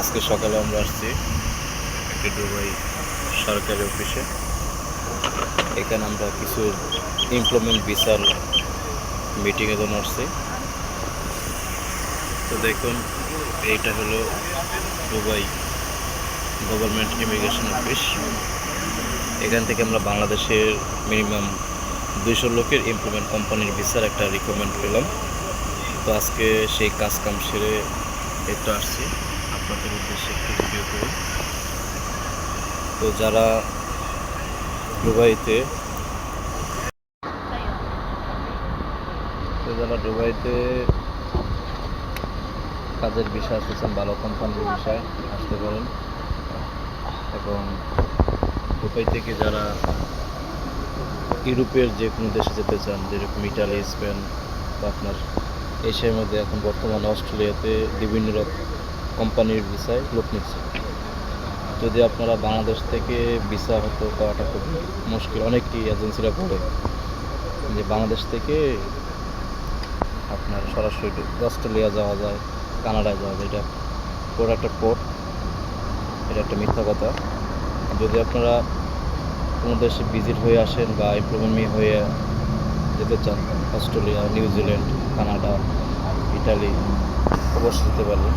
আজকে সকালে আমরা আসছি একটি দুবাই সরকারি অফিসে। এখানে আমরা কিছু ইমপ্লয়মেন্ট ভিসার মিটিংয়ের জন্য আসছি। তো দেখুন, এইটা হলো দুবাই গভর্নমেন্ট ইমিগ্রেশন অফিস। এখান থেকে আমরা বাংলাদেশের মিনিমাম দুইশো লোকের ইমপ্লয়মেন্ট কোম্পানির ভিসার একটা রিকমেন্ড পেলাম। তো আজকে সেই কাজ কাম সেরে একটু আসছি। আপনাদের উদ্দেশ্যে একটু ভিডিও করি তো যারা দুবাইতে যারা দুবাইতে কাজের বিষয় আসতেছেন ভালো কোম্পানির বিষয়, আসতে পারেন। এবং দুবাই থেকে যারা ইউরোপের যে কোনো দেশে যেতে চান, যেরকম ইটালি, স্পেন বা আপনার এশিয়ার মধ্যে এখন বর্তমানে অস্ট্রেলিয়াতে বিভিন্ন রকম কোম্পানির ভিসায় লোক নিচ্ছে। যদি আপনারা বাংলাদেশ থেকে ভিসা হতো পাওয়াটা খুব মুশকিল। অনেকই এজেন্সিরা বলে যে বাংলাদেশ থেকে আপনার সরাসরি অস্ট্রেলিয়া যাওয়া যায় কানাডায় যাওয়া যায়। এটা পুরো একটা পোর্ট এটা একটা মিথ্যা কথা। যদি আপনারা কোনো দেশে ভিজিট হয়ে আসেন বা ইম্প্রুভমি হয়ে যেতে চান, অস্ট্রেলিয়া নিউজিল্যান্ড কানাডা, ইটালি, অবশ্যই যেতে পারবেন